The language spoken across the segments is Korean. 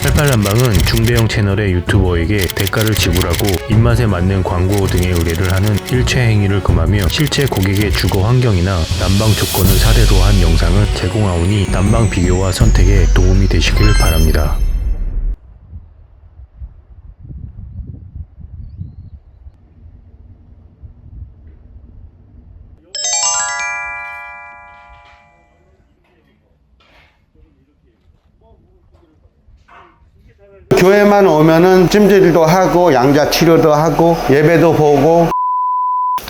팔팔남방은 중대형 채널의 유튜버에게 대가를 지불하고 입맛에 맞는 광고 등의 의뢰를 하는 일체 행위를 금하며 실제 고객의 주거 환경이나 난방 조건을 사례로 한 영상을 제공하오니 난방 비교와 선택에 도움이 되시길 바랍니다. 교회만 오면은 찜질도 하고 양자 치료도 하고 예배도 보고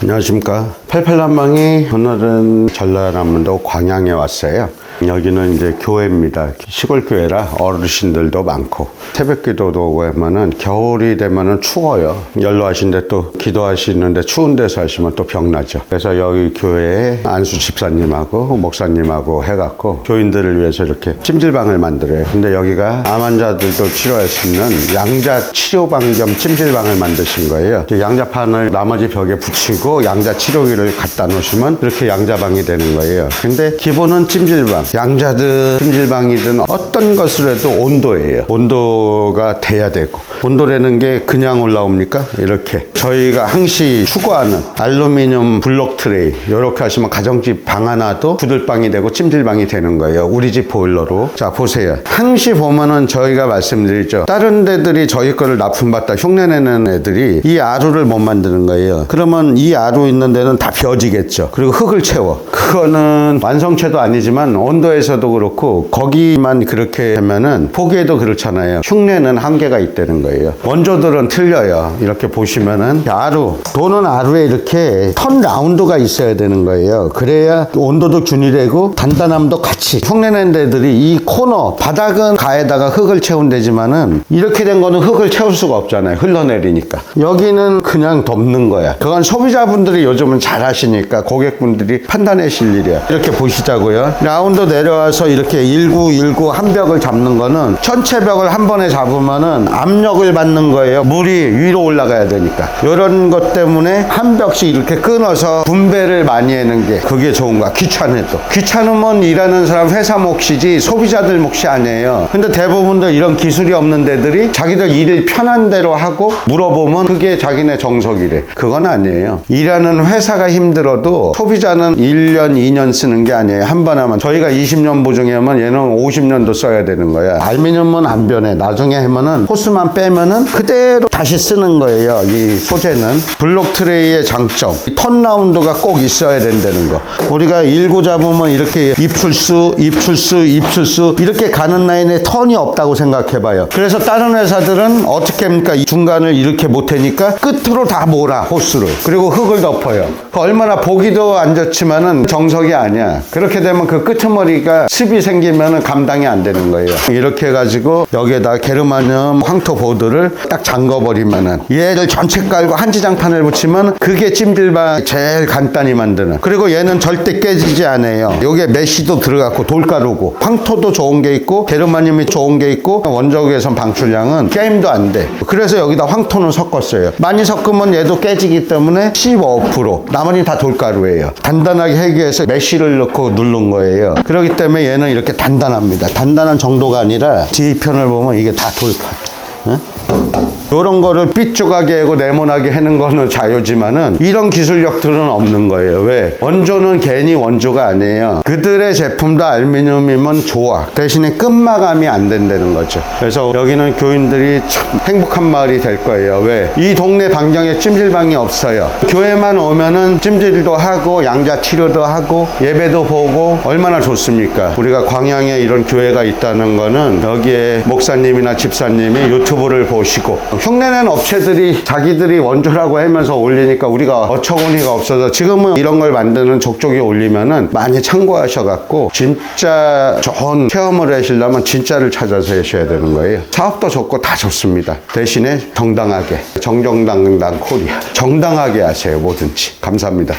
안녕하십니까. 88남방이 오늘은 전라남도 광양에 왔어요. 여기는 이제 교회입니다. 시골 교회라 어르신들도 많고 새벽 기도도 오고 하면은 겨울이 되면은 추워요. 연로하신데 또 기도하시는데 추운 데서 하시면 또 병나죠. 그래서 여기 교회에 안수 집사님하고 목사님하고 해갖고 교인들을 위해서 이렇게 찜질방을 만들어요. 근데 여기가 암 환자들도 치료할 수 있는 양자 치료방 겸 찜질방을 만드신 거예요. 이제 양자판을 나머지 벽에 붙이고 양자 치료기를 갖다 놓으시면 이렇게 양자방이 되는 거예요. 근데 기본은 찜질방. 양자든 찜질방이든 어떤 것을 해도 온도예요. 온도가 돼야 되고. 온도라는 게 그냥 올라옵니까? 이렇게. 저희가 항시 추구하는 알루미늄 블록 트레이. 이렇게 하시면 가정집 방 하나도 구들방이 되고 찜질방이 되는 거예요. 우리 집 보일러로. 자 보세요. 항시 보면은 저희가 말씀드리죠. 다른 데들이 저희 거를 납품받다 흉내내는 애들이 이 아루를 못 만드는 거예요. 그러면 이 아루 있는 데는 다 벼지겠죠. 그리고 흙을 채워 그거는 완성체도 아니지만 온도에서도 그렇고 거기만 그렇게 하면은 보기에도 그렇잖아요. 흉내는 한계가 있다는 거예요. 원조들은 틀려요. 이렇게 보시면은 아루 도는 아루에 이렇게 턴 라운드가 있어야 되는 거예요. 그래야 온도도 균일되고 단단함도 같이. 흉내낸 데들이 이 코너 바닥은 가에다가 흙을 채운 데지만은 이렇게 된 거는 흙을 채울 수가 없잖아요. 흘러내리니까. 여기는 그냥 덮는 거야. 그건 소비자분들이 요즘은 잘 하시니까 고객분들이 판단 하실 일이야. 이렇게 보시자고요. 라운드 내려와서 이렇게 1919 한 벽을 잡는 거는 전체 벽을 한 번에 잡으면은 압력을 받는 거예요. 물이 위로 올라가야 되니까. 이런 것 때문에 한 벽씩 이렇게 끊어서 분배를 많이 하는 게 그게 좋은 거야 귀찮아도. 귀찮으면 일하는 사람 회사 몫이지 소비자들 몫이 아니에요. 근데 대부분들 이런 기술이 없는 데들이 자기들 일을 편한 대로 하고 물어보면 그게 자기네 정석이래. 그건 아니에요. 일하는 회사가 힘들어도 소비자는 1년 2년 쓰는 게 아니에요. 한 번 하면 저희가 20년 보증하면 얘는 50년도 써야 되는 거야. 알미늄은 안 변해. 나중에 하면은 호스만 빼면은 그대로 다시 쓰는 거예요 이 소재는. 블록 트레이의 장점. 턴 라운드가 꼭 있어야 된다는 거. 우리가 일구 잡으면 이렇게 입출수 입출수 입출수 이렇게 가는 라인에 턴이 없다고 생각해 봐요. 그래서 다른 회사들은 어떻게 합니까? 이 중간을 이렇게 못 하니까 끝으로 다 몰아 호스를. 그리고 흙을 덮어요. 그 얼마나 보기도 안 좋지만은 정석이 아니야. 그렇게 되면 그 끄트머리가 습이 생기면은 감당이 안 되는 거예요. 이렇게 해가지고 여기에다 게르마늄 황토 보드를 딱 잠궈버리면은 얘를 전체 깔고 한지장판을 붙이면 그게 찜질방 제일 간단히 만드는. 그리고 얘는 절대 깨지지 않아요. 여기에 메쉬도 들어갔고 돌가루고. 황토도 좋은 게 있고 게르마늄이 좋은 게 있고 원적외선 방출량은 게임도 안 돼. 그래서 여기다 황토는 섞었어요. 많이 섞으면 얘도 깨지기 때문에 15% 나머지는 다 돌가루예요. 단단하게 하기 위해서 메쉬를 넣고 누른 거예요. 그렇기 때문에 얘는 이렇게 단단합니다. 단단한 정도가 아니라 뒤편을 보면 이게 다 돌파. 응? 이런 거를 삐죽하게 하고 네모나게 하는 거는 자유지만은 이런 기술력들은 없는 거예요. 왜? 원조는 괜히 원조가 아니에요. 그들의 제품도 알루미늄이면 좋아. 대신에 끝마감이 안 된다는 거죠. 그래서 여기는 교인들이 참 행복한 마을이 될 거예요. 왜? 이 동네 방정에 찜질방이 없어요. 교회만 오면은 찜질도 하고 양자 치료도 하고 예배도 보고 얼마나 좋습니까? 우리가 광양에 이런 교회가 있다는 거는 여기에 목사님이나 집사님이 유튜브를 보시고 흉내낸 업체들이 자기들이 원조라고 하면서 올리니까 우리가 어처구니가 없어서 지금은 이런 걸 만드는 족족이 올리면은 많이 참고하셔갖고 진짜 좋은 체험을 하시려면 진짜를 찾아서 하셔야 되는 거예요. 사업도 좋고 다 좋습니다. 대신에 정당하게 정정당당 코리아 정당하게 하세요 뭐든지 감사합니다.